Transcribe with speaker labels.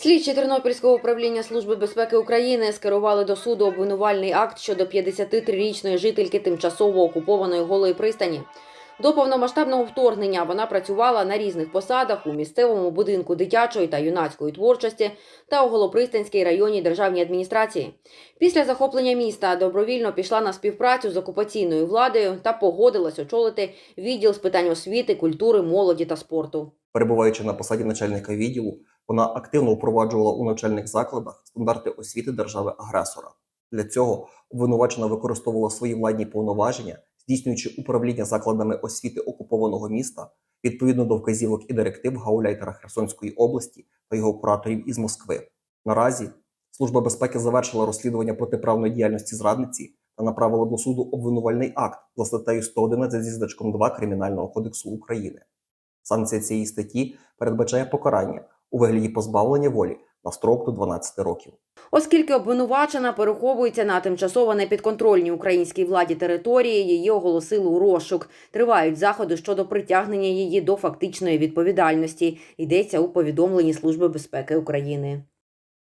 Speaker 1: Слідчі Тернопільського управління Служби безпеки України скерували до суду обвинувальний акт щодо 53-річної жительки тимчасово окупованої голої пристані. До повномасштабного вторгнення вона працювала на різних посадах у місцевому будинку дитячої та юнацької творчості та у Голопристанській районній державній адміністрації. Після захоплення міста добровільно пішла на співпрацю з окупаційною владою та погодилась очолити відділ з питань освіти, культури, молоді та спорту.
Speaker 2: Перебуваючи на посаді начальника відділу, вона активно впроваджувала у навчальних закладах стандарти освіти держави-агресора. Для цього обвинувачена використовувала свої владні повноваження, здійснюючи управління закладами освіти окупованого міста відповідно до вказівок і директив гауляйтера Херсонської області та його кураторів із Москви. Наразі Служба безпеки завершила розслідування протиправної діяльності зрадниці та направила до суду обвинувальний акт за статтею 111 зі значком 2 Кримінального кодексу України. Санкція цієї статті передбачає покарання у вигляді позбавлення волі на строк до 12 років.
Speaker 1: Оскільки обвинувачена переховується на тимчасово непідконтрольній українській владі території, її оголосили у розшук. Тривають заходи щодо притягнення її до фактичної відповідальності. Йдеться у повідомленні Служби безпеки України.